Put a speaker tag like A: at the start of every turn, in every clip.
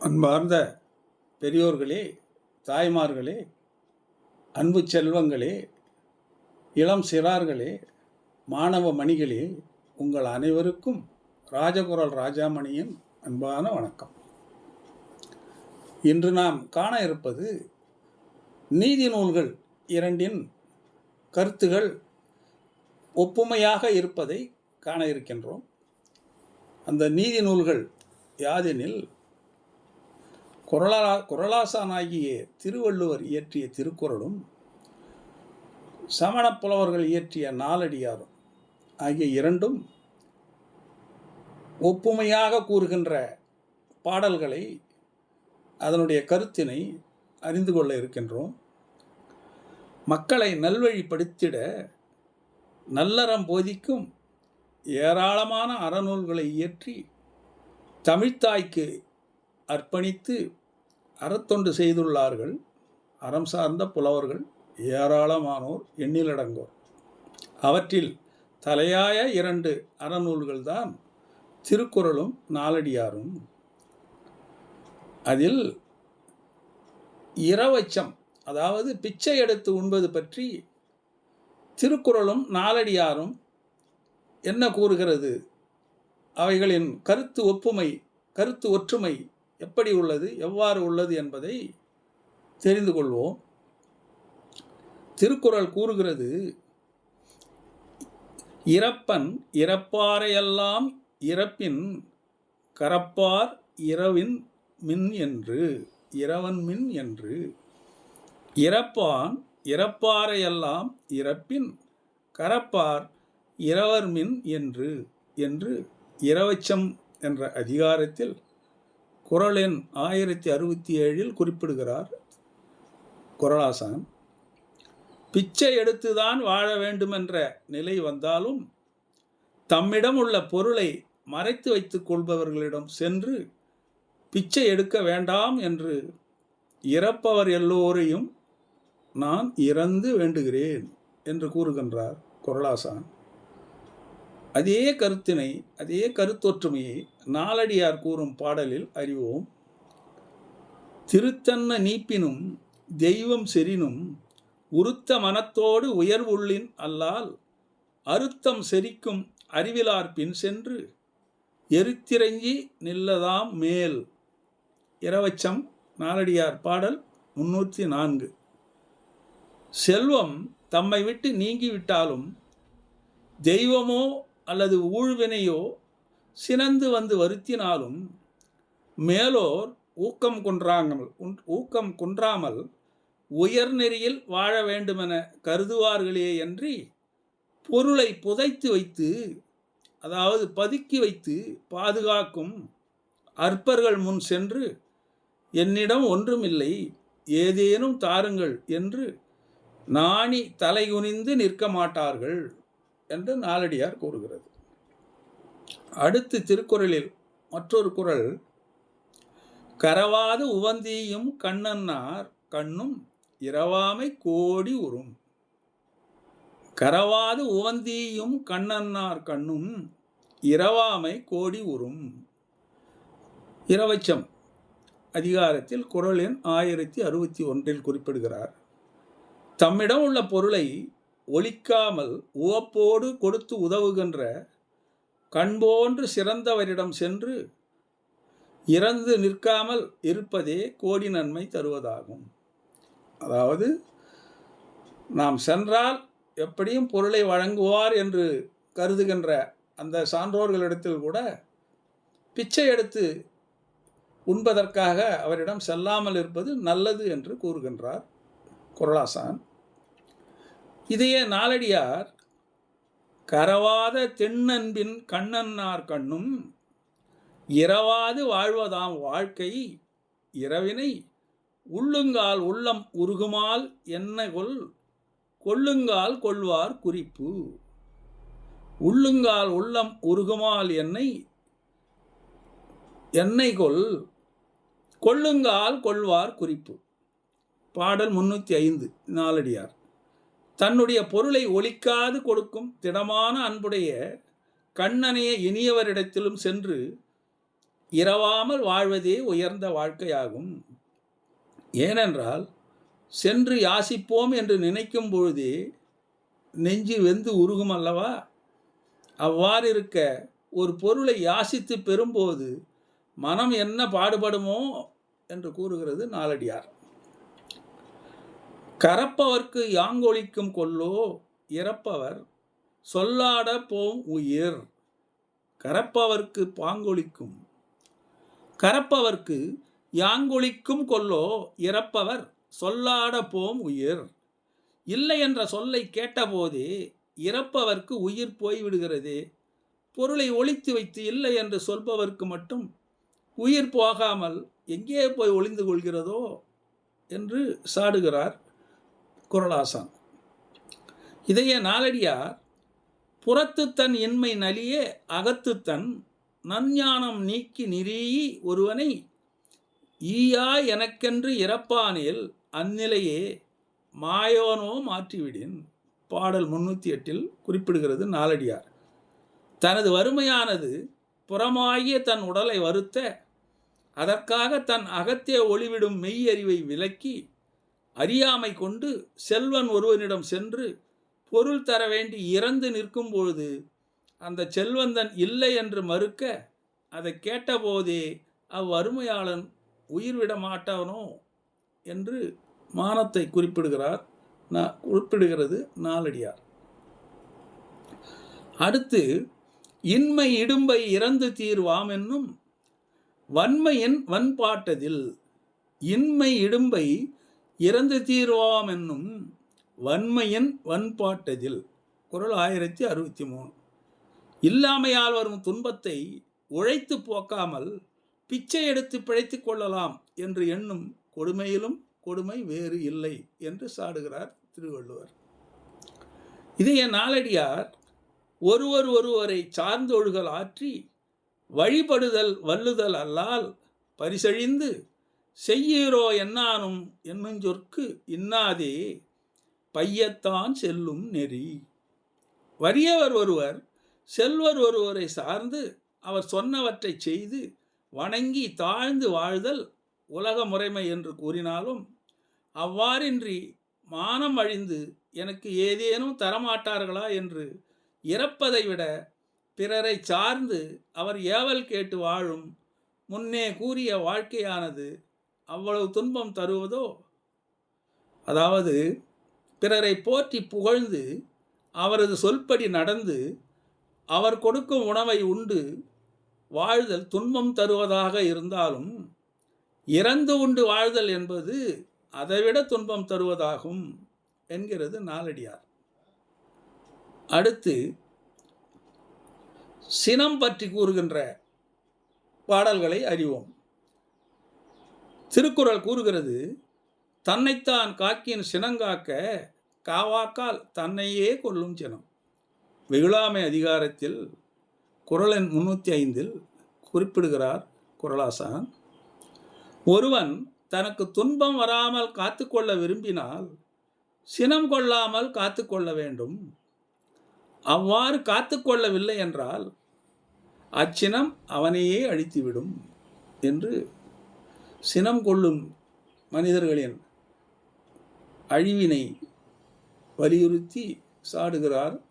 A: அன்பார்ந்த பெரியோர்களே தாய்மார்களே அன்பு செல்வங்களே இளம் சிறார்களே மாணவ மணிகளே உங்கள் அனைவருக்கும் ராஜகுரல் ராஜாமணியின் அன்பான வணக்கம். இன்று நாம் காண இருப்பது நீதி நூல்கள் இரண்டின் கருத்துகள் ஒப்புமையாக இருப்பதை காண இருக்கின்றோம். அந்த நீதி நூல்கள் யாதெனில் குரலா குரலாசானாகிய திருவள்ளுவர் இயற்றிய திருக்குறளும் சமணப் புலவர்கள் இயற்றிய நாலடியாரும் ஆகிய இரண்டும் ஒப்புமையாக கூறுகின்ற பாடல்களை அதனுடைய கருத்தினை அறிந்து கொள்ள இருக்கின்றோம். மக்களை நல்வழிப்படுத்திட நல்லறம் போதிக்கும் ஏராளமான அறநூல்களை இயற்றி தமிழ்த்தாய்க்கு அர்ப்பணித்து அறத்தொண்டு செய்துள்ளார்கள். அறம் சார்ந்த புலவர்கள் ஏராளமானோர் எண்ணிலடங்கோர். அவற்றில் தலையாய இரண்டு அறநூல்கள்தான் திருக்குறளும் நாலடியாரும். அதில் இரவச்சம் அதாவது பிச்சை எடுத்து உண்பது பற்றி திருக்குறளும் நாலடியாரும் என்ன கூறுகிறது? அவைகளின் கருத்து ஒப்புமை கருத்து ஒற்றுமை எப்படி உள்ளது எவ்வாறு உள்ளது என்பதை தெரிந்து கொள்வோம். திருக்குறள் கூறுகிறது இறப்பன் இறப்பாரையெல்லாம் இறப்பின் கரப்பார் இரவின் மின் என்று இரவன் மின் என்று. இறப்பான் இறப்பாரையெல்லாம் இறப்பின் கரப்பார் இரவர் மின் என்று என்று இரவச்சம் என்ற அதிகாரத்தில் குரல் எண் ஆயிரத்தி அறுபத்தி ஏழில் குறிப்பிடுகிறார் குரலாசனம் பிச்சை எடுத்துதான் வாழ வேண்டுமென்ற நிலை வந்தாலும் தம்மிடம் உள்ள பொருளை மறைத்து வைத்துக் கொள்பவர்களிடம் சென்று பிச்சை எடுக்க வேண்டாம் என்று இறப்பவர் எல்லோரையும் நான் இறந்து வேண்டுகிறேன் என்று கூறுகின்றார் குரலாசான். அதே கருத்தினை அதே கருத்தொற்றுமையை நாலடியார் கூறும் பாடலில் அறிவோம். திருத்தன்ன நீப்பினும் தெய்வம் செரினும் உருத்த மனத்தோடு உயர்வுள்ளின் அல்லால் அறுத்தம் செரிக்கும் அறிவிலார் பின் சென்று எரித்திரஞ்சி நில்லதாம் மேல். இரவச்சம் நாலடியார் பாடல் முன்னூற்றி நான்கு. செல்வம் தம்மை விட்டு நீங்கிவிட்டாலும் தெய்வமோ அல்லது ஊழ்வினையோ சினந்து வந்து வருத்தினாலும் மேலோர் ஊக்கம் குன்றாமல் ஊக்கம் குன்றாமல் உயர்நெறியில் வாழ வேண்டுமென கருதுவார்களே அன்றி பொருளை புதைத்து வைத்து அதாவது பதுக்கி வைத்து பாதுகாக்கும் அற்பர்கள் முன் சென்று என்னிடம் ஒன்றுமில்லை ஏதேனும் தாருங்கள் என்று நாணி தலைகுனிந்து நிற்க மாட்டார்கள் என்று நாலடியார் கூறுகிறது. அடுத்து திருக்குறளில் மற்றொரு குறள் கரவாது உவந்தியும் கண்ணன்னார் கண்ணும் இரவாமை கோடி உறும். கரவாது உவந்தியும் கண்ணன்னார் கண்ணும் இரவாமை கோடி உறும். இரவச்சம் அதிகாரத்தில் குறள் எண் ஆயிரத்தி அறுபத்தி ஒன்றில் குறிப்பிடுகிறார். தம்மிடம் உள்ள பொருளை ஒழிக்காமல் உவப்போடு கொடுத்து உதவுகின்ற கண்போன்று சிறந்தவரிடம் சென்று இறந்து நிற்காமல் இருப்பதே கோடி நன்மை தருவதாகும். அதாவது நாம் சென்றால் எப்படியும் பொருளை வழங்குவார் என்று கருதுகின்ற அந்த சான்றோர்களிடத்தில் கூட பிச்சை எடுத்து உண்பதற்காக அவரிடம் செல்லாமல் இருப்பது நல்லது என்று கூறுகின்றார் குரலாசான். இதையே நாளடியார் கரவாத தென்னன்பின் கண்ணன்னார் கண்ணும் இரவாது வாழ்வதாம் வாழ்க்கை இரவினை உள்ளுங்கால் உள்ளம் உருகுமால் என்ன கொல் கொள்ளுங்கால் கொள்வார் குறிப்பு. உள்ளுங்கால் உள்ளம் உருகுமால் என்னை என்னை கொல் கொள்ளுங்கால் கொள்வார் குறிப்பு. பாடல் முன்னூற்றி ஐந்து நாலடியார். தன்னுடைய பொருளை ஒழிக்காது கொடுக்கும் திடமான அன்புடைய கண்ணனைய இனியவரிடத்திலும் சென்று இரவாமல் வாழ்வதே உயர்ந்த வாழ்க்கையாகும். ஏனென்றால் சென்று யாசிப்போம் என்று நினைக்கும் பொழுதே நெஞ்சு வெந்து உருகும் அல்லவா? அவ்வாறு இருக்க ஒரு பொருளை யாசித்து பெறும்போது மனம் என்ன பாடுபடுமோ என்று கூறுகிறது நாலடியார். கரப்பவர்க்கு யாங்கொழிக்கும் கொல்லோ? இறப்பவர் சொல்லாட போம் உயிர். கரப்பவர்க்கு பாங்கொழிக்கும். கரப்பவர்க்கு யாங்கொழிக்கும் கொல்லோ? இறப்பவர் சொல்லாட போம் உயிர். இல்லை என்ற சொல்லை கேட்டபோதே இறப்பவர்க்கு உயிர் போய்விடுகிறது பொருளை ஒழித்து வைத்து இல்லை என்று சொல்பவர்க்கு மட்டும் உயிர் போகாமல் எங்கே போய் ஒளிந்து கொள்கிறதோ? என்று சாடுகிறார் குரலாசான். இதைய நாளடியார் புறத்து தன் இன்மை நலியே அகத்து தன் நஞ்ஞானம் நீக்கி நிறீயி ஒருவனை ஈயா எனக்கென்று இறப்பானில் அந்நிலையே மாயோனோ மாற்றிவிடின் பாடல் முன்னூற்றி எட்டில் குறிப்பிடுகிறது நாலடியார். தனது வறுமையானது புறமாகிய தன் உடலை வருத்த அதற்காக தன் அகத்தே ஒளிவிடும் மெய்யறிவை விலக்கி அறியாமை கொண்டு செல்வன் ஒருவனிடம் சென்று பொருள் தர வேண்டி இறந்து நிற்கும் பொழுது அந்த செல்வந்தன் இல்லை என்று மறுக்க அதை கேட்டபோதே அவ்வறுமையாளன் உயிர் விட மாட்டானோ என்று மானத்தை குறிப்பிடுகிறார். நான் குறிப்பிடுகிறது நாலடியார். அடுத்து இன்மை இடும்பை இறந்து தீர்வாம் என்னும் வன்மையின் வன்பாட்டதில் இன்மை இடும்பை இறந்து தீர்வாம் என்னும் வன்மையின் வன்பாட்டதில். குரல் ஆயிரத்தி அறுபத்தி மூணு. இல்லாமையால் வரும் துன்பத்தை உழைத்து போக்காமல் பிச்சை எடுத்து பிழைத்து கொள்ளலாம் என்று எண்ணும் கொடுமையிலும் கொடுமை வேறு இல்லை என்று சாடுகிறார் திருவள்ளுவர். இதைய நாளடியார் ஒருவர் ஒருவரை சார்ந்தொழுகல் ஆற்றி வழிபடுதல் வல்லுதல் அல்லால் பரிசழிந்து செய்யீரோ என்னானும் என்னும் சொற்கு இன்னாதே பையத்தான் செல்லும் நெறி. வறியவர் ஒருவர் செல்வர் ஒருவரை சார்ந்து அவர் சொன்னவற்றை செய்து வணங்கி தாழ்ந்து வாழ்தல் உலக முறைமை என்று கூறினாலும் அவ்வாறின்றி மானம் அழிந்து எனக்கு ஏதேனும் தரமாட்டார்களா என்று இறப்பதை விட பிறரை சார்ந்து அவர் ஏவல் கேட்டு வாழும் முன்னே கூறிய வாழ்க்கையானது அவ்வளவு துன்பம் தருவதோ? அதாவது பிறரை போற்றி புகழ்ந்து அவரது சொல்படி நடந்து அவர் கொடுக்கும் உணவை உண்டு வாழ்தல் துன்பம் தருவதாக இருந்தாலும் இறந்து உண்டு வாழ்தல் என்பது அதைவிட துன்பம் தருவதாகும் என்கிறது நாலடியார். அடுத்து சினம் பற்றி கூறுகின்ற பாடல்களை அறிவோம். திருக்குறள் கூறுகிறது தன்னைத்தான் காக்கின் சினங்காக்க காவாக்கால் தன்னையே கொல்லும் சினம் வெகுளாமை அதிகாரத்தில் குரலின் முன்னூற்றி ஐந்தில் குறிப்பிடுகிறார் குரலாசான் ஒருவன் தனக்கு துன்பம் வராமல் காத்துக்கொள்ள விரும்பினால் சினம் கொள்ளாமல் காத்துக்கொள்ள வேண்டும். அவ்வாறு காத்துக்கொள்ளவில்லை என்றால் அச்சினம் அவனையே அழித்துவிடும் என்று சினம் கொள்ளும் மனிதர்களின் அழிவினை வலியுறுத்தி சாடுகிறார்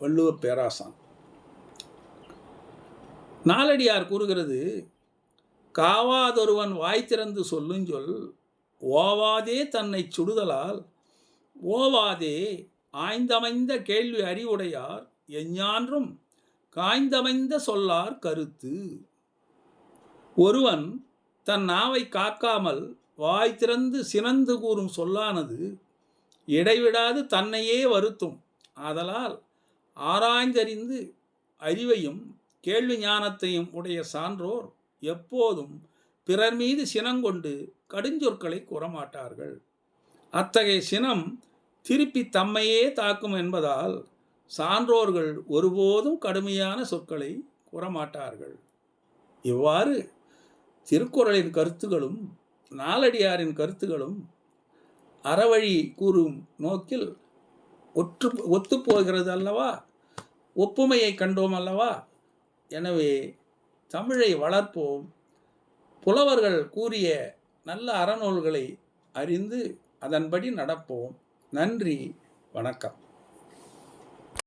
A: வள்ளுவப் பேராசான். நாலடியார் கூறுகிறது காவாதொருவன் வாய் திறந்து சொல்லுஞ்சொல் ஓவாதே தன்னை சுடுதலால் ஓவாதே ஆய்ந்தமைந்த கேள்வி அறிவுடையார் எஞ்ஞான்றும் காய்ந்தமைந்த சொல்லார் கருத்து. ஒருவன் தன் நாவை காக்காமல் வாய் திறந்து சினந்து கூறும் சொல்லானது இடைவிடாது தன்னையே வருத்தும். ஆதலால் ஆராய்ந்தறிந்து அறிவையும் கேள்வி ஞானத்தையும் உடைய சான்றோர் எப்போதும் பிறர் மீது சினங்கொண்டு கடுஞ்சொற்களை கூறமாட்டார்கள். அத்தகைய சினம் திருப்பி தம்மையே தாக்கும் என்பதால் சான்றோர்கள் ஒருபோதும் கடுமையான சொற்களை கூறமாட்டார்கள். இவ்வாறு திருக்குறளின் கருத்துகளும் நாலடியாரின் கருத்துகளும் அறவழி கூறும் நோக்கில் ஒற்று ஒத்துப்போகிறது அல்லவா? ஒப்புமையை கண்டோம் அல்லவா? எனவே தமிழை வளர்ப்போம். புலவர்கள் கூறிய நல்ல அறநூல்களை அறிந்து அதன்படி நடப்போம். நன்றி வணக்கம்.